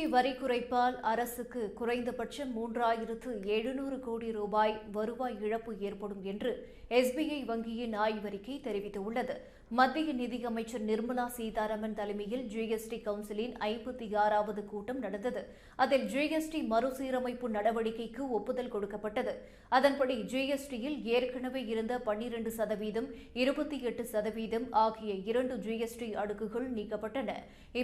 GST வரி குறைப்பால் அரசுக்கு குறைந்தபட்சம் மூன்றாயிரத்து எழுநூறு கோடி ரூபாய் வருவாய் இழப்பு ஏற்படும் என்று எஸ்பிஐ வங்கியின் ஆய்வறிக்கை தெரிவித்துள்ளது. மத்திய நிதியமைச்சர் நிர்மலா சீதாராமன் தலைமையில் ஜிஎஸ்டி கவுன்சிலின் ஐம்பத்தி ஆறாவது கூட்டம் நடந்தது. அதில் ஜிஎஸ்டி மறுசீரமைப்பு நடவடிக்கைக்கு ஒப்புதல் கொடுக்கப்பட்டது. அதன்படி ஜிஎஸ்டியில் ஏற்கனவே இருந்த பன்னிரண்டு சதவீதம் இருபத்தி எட்டு சதவீதம் ஆகிய இரண்டு ஜிஎஸ்டி அடுக்குகள் நீக்கப்பட்டன.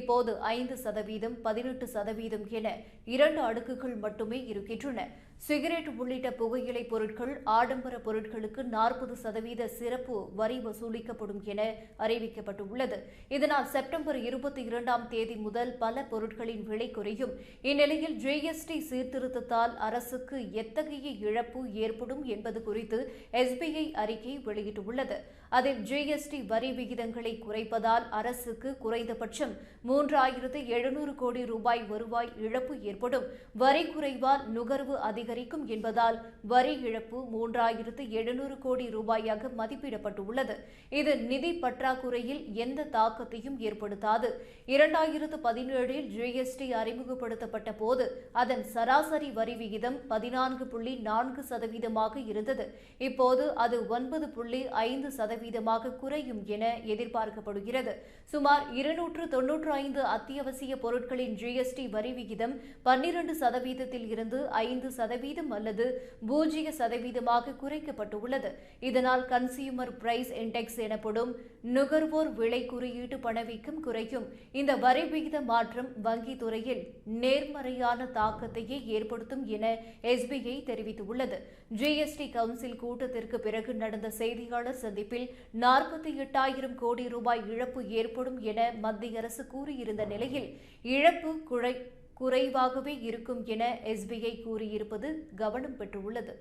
இப்போது ஐந்து சதவீதம் பதினெட்டு சதவீதம் சதவீதம் என இரண்டு அடுக்குகள் மட்டுமே இருக்கின்றன. சிகரெட் உள்ளிட்ட புகையிலை பொருட்கள் ஆடம்பர பொருட்களுக்கு நாற்பது சதவீத சிறப்பு வரி வசூலிக்கப்படும் என அறிவிக்கப்பட்டுள்ளது. இதனால் செப்டம்பர் இருபத்தி இரண்டாம் தேதி முதல் பல பொருட்களின் விலை குறையும். இந்நிலையில் ஜிஎஸ்டி சீர்திருத்தத்தால் அரசுக்கு எத்தகைய இழப்பு ஏற்படும் என்பது குறித்து எஸ்பிஐ அறிக்கை வெளியிட்டுள்ளது. அதில் ஜிஎஸ்டி வரி விகிதங்களை குறைப்பதால் அரசுக்கு குறைந்தபட்சம் மூன்றாயிரத்து எழுநூறு கோடி ரூபாய் வருவாய் இழப்பு ஏற்படும். வரி குறைவால் நுகர்வு அதிகரிக்கும் என்பதால் வரி இழப்பு மூன்றாயிரத்து எழுநூறு கோடி ரூபாயாக மதிப்பிடப்பட்டுள்ளது. இது நிதி பற்றாக்குறையில் எந்த தாக்கத்தையும் ஏற்படுத்தாது. இரண்டாயிரத்து பதினேழில் ஜிஎஸ்டி அறிமுகப்படுத்தப்பட்ட போது அதன் சராசரி வரி விகிதம் பதினான்கு புள்ளி நான்கு சதவீதமாக இருந்தது. இப்போது அது ஒன்பது புள்ளி ஐந்து சதவீதமாக குறையும் என எதிர்பார்க்கப்படுகிறது. சுமார் இருநூற்று தொன்னூற்று ஐந்து அத்தியாவசிய பொருட்களின் ஜிஎஸ்டி வரி விகிதம் பன்னிரண்டு சதவீதத்தில் இருந்து ஐந்து சதவீதம் அல்லது பூஜ்ஜிய சதவீதமாக குறைக்கப்பட்டுள்ளது. இதனால் கன்சியூமர் பிரைஸ் இண்டெக்ஸ் எனப்படும் நுகர்வோர் விலை குறியீட்டு பணவீக்கம் குறையும். இந்த வரி விகித மாற்றம் வங்கித் துறையில் நேர்மறையான தாக்கத்தையே ஏற்படுத்தும் என எஸ்பிஐ தெரிவித்துள்ளது. ஜிஎஸ்டி கவுன்சில் கூட்டத்திற்கு பிறகு நடந்த செய்தியாளர் சந்திப்பில் நாற்பத்தி எட்டாயிரம் கோடி ரூபாய் இழப்பு ஏற்படும் என மத்திய அரசு கூறியிருந்த நிலையில் இழப்பு குறை குறைவாகவே இருக்கும் என எஸ்பிஐ கூறியிருப்பது கவனம் பெற்றுள்ளது.